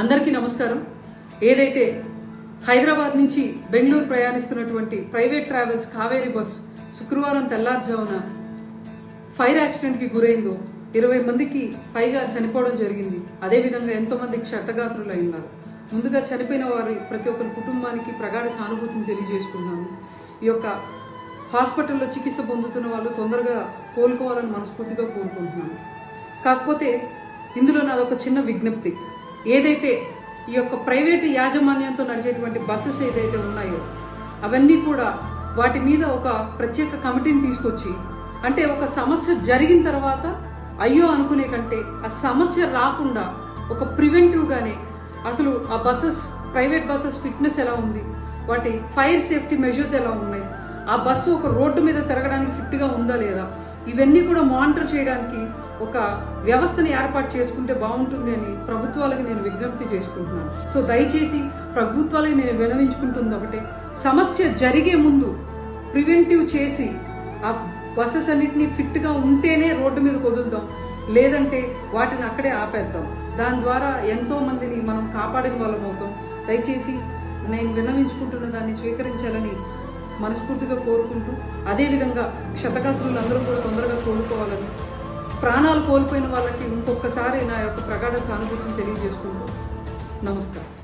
అందరికీ నమస్కారం. ఏదైతే హైదరాబాద్ నుంచి బెంగళూరు ప్రయాణిస్తున్నటువంటి ప్రైవేట్ ట్రావెల్స్ కావేరీ బస్ శుక్రవారం తెల్లారుజామున ఫైర్ యాక్సిడెంట్కి గురైందో ఇరవై మందికి పైగా చనిపోవడం జరిగింది. అదేవిధంగా ఎంతోమంది క్షతగాత్రులు అయినారు ముందుగా చనిపోయిన వారి ప్రతి ఒక్కరి కుటుంబానికి ప్రగాఢ సానుభూతిని తెలియజేసుకున్నాను ఈ యొక్క హాస్పిటల్లో చికిత్స పొందుతున్న వాళ్ళు తొందరగా కోలుకోవాలని మనస్ఫూర్తిగా కోరుకుంటున్నాను. కాకపోతే ఇందులో నాదొక చిన్న విజ్ఞప్తి. ఏదైతే ఈ యొక్క ప్రైవేటు యాజమాన్యంతో నడిచేటువంటి బస్సెస్ ఏదైతే ఉన్నాయో అవన్నీ కూడా వాటి మీద ఒక ప్రత్యేక కమిటీని తీసుకొచ్చి అంటే ఒక సమస్య జరిగిన తర్వాత అయ్యో అనుకునే కంటే ఆ సమస్య రాకుండా ఒక ప్రివెంటివ్గానే అసలు ఆ బస్సెస్ ప్రైవేట్ బస్సెస్ ఫిట్నెస్ ఎలా ఉంది వాటి ఫైర్ సేఫ్టీ మెజర్స్ ఎలా ఉన్నాయి ఆ బస్సు ఒక రోడ్డు మీద తిరగడానికి ఫిట్గా ఉందా లేదా ఇవన్నీ కూడా మానిటర్ చేయడానికి ఒక వ్యవస్థని ఏర్పాటు చేసుకుంటే బాగుంటుంది అని ప్రభుత్వాలకు నేను విజ్ఞప్తి చేసుకుంటున్నాను. సో దయచేసి ప్రభుత్వాలకు నేను వినవించుకుంటుంది ఒకటే. సమస్య జరిగే ముందు ప్రివెంటివ్ చేసి ఆ బస్సెస్ అన్నిటిని ఫిట్గా ఉంటేనే రోడ్డు మీద వదులుదాం లేదంటే వాటిని అక్కడే ఆపేద్దాం. దాని ద్వారా ఎంతో మందిని మనం కాపాడిన వాళ్ళం అవుతాం. దయచేసి నేను విన్నవించుకుంటున్న దాన్ని స్వీకరించాలని మనస్ఫూర్తిగా కోరుకుంటూ అదేవిధంగా క్షతగాత్రులు అందరూ కూడా తొందరగా కోలుకోవాలని ప్రాణాలు కోల్పోయిన వాళ్ళకి ఇంకొకసారి నా యొక్క ప్రగాఢ సానుభూతిని తెలియజేసుకుంటూ నమస్కారం.